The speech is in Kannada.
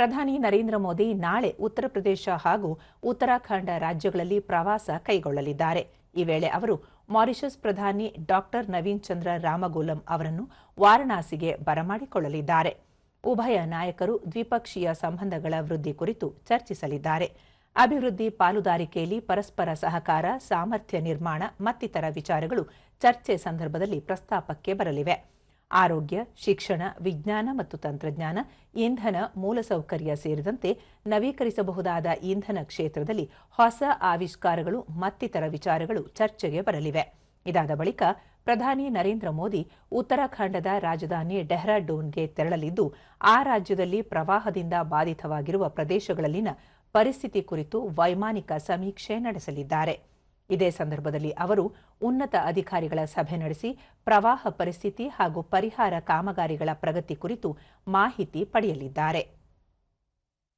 ಪ್ರಧಾನಿ ನರೇಂದ್ರ ಮೋದಿ ನಾಳೆ ಉತ್ತರ ಪ್ರದೇಶ ಹಾಗೂ ಉತ್ತರಾಖಂಡ ರಾಜ್ಯಗಳಲ್ಲಿ ಪ್ರವಾಸ ಕೈಗೊಳ್ಳಲಿದ್ದಾರೆ. ಈ ವೇಳೆ ಅವರು ಮಾರಿಷಸ್ ಪ್ರಧಾನಿ ಡಾಕ್ಟರ್ ನವೀನ್ ಚಂದ್ರ ರಾಮಗೋಲಂ ಅವರನ್ನು ವಾರಣಾಸಿಗೆ ಬರಮಾಡಿಕೊಳ್ಳಲಿದ್ದಾರೆ. ಉಭಯ ನಾಯಕರು ದ್ವಿಪಕ್ಷೀಯ ಸಂಬಂಧಗಳ ವೃದ್ಧಿ ಕುರಿತು ಚರ್ಚಿಸಲಿದ್ದಾರೆ. ಅಭಿವೃದ್ಧಿ ಪಾಲುದಾರಿಕೆಯಲ್ಲಿ ಪರಸ್ಪರ ಸಹಕಾರ, ಸಾಮರ್ಥ್ಯ ನಿರ್ಮಾಣ ಮತ್ತಿತರ ವಿಚಾರಗಳು ಚರ್ಚೆ ಸಂದರ್ಭದಲ್ಲಿ ಪ್ರಸ್ತಾಪಕ್ಕೆ ಬರಲಿವೆ. ಆರೋಗ್ಯ, ಶಿಕ್ಷಣ, ವಿಜ್ಞಾನ ಮತ್ತು ತಂತ್ರಜ್ಞಾನ, ಇಂಧನ ಮೂಲಸೌಕರ್ಯ ಸೇರಿದಂತೆ ನವೀಕರಿಸಬಹುದಾದ ಇಂಧನ ಕ್ಷೇತ್ರದಲ್ಲಿ ಹೊಸ ಆವಿಷ್ಕಾರಗಳು ಮತ್ತಿತರ ವಿಚಾರಗಳು ಚರ್ಚೆಗೆ ಬರಲಿವೆ. ಇದಾದ ಬಳಿಕ ಪ್ರಧಾನಿ ನರೇಂದ್ರ ಮೋದಿ ಉತ್ತರಾಖಂಡದ ರಾಜಧಾನಿ ಡೆಹ್ರಾಡೂನ್ಗೆ ತೆರಳಲಿದ್ದು, ಆ ರಾಜ್ಯದಲ್ಲಿ ಪ್ರವಾಹದಿಂದ ಬಾಧಿತವಾಗಿರುವ ಪ್ರದೇಶಗಳಲ್ಲಿನ ಪರಿಸ್ಥಿತಿ ಕುರಿತು ವೈಮಾನಿಕ ಸಮೀಕ್ಷೆ ನಡೆಸಲಿದ್ದಾರೆ. ಇದೇ ಸಂದರ್ಭದಲ್ಲಿ ಅವರು ಉನ್ನತ ಅಧಿಕಾರಿಗಳ ಸಭೆ ನಡೆಸಿ ಪ್ರವಾಹ ಪರಿಸ್ಥಿತಿ ಹಾಗೂ ಪರಿಹಾರ ಕಾಮಗಾರಿಗಳ ಪ್ರಗತಿ ಕುರಿತು ಮಾಹಿತಿ ಪಡೆಯಲಿದ್ದಾರೆ.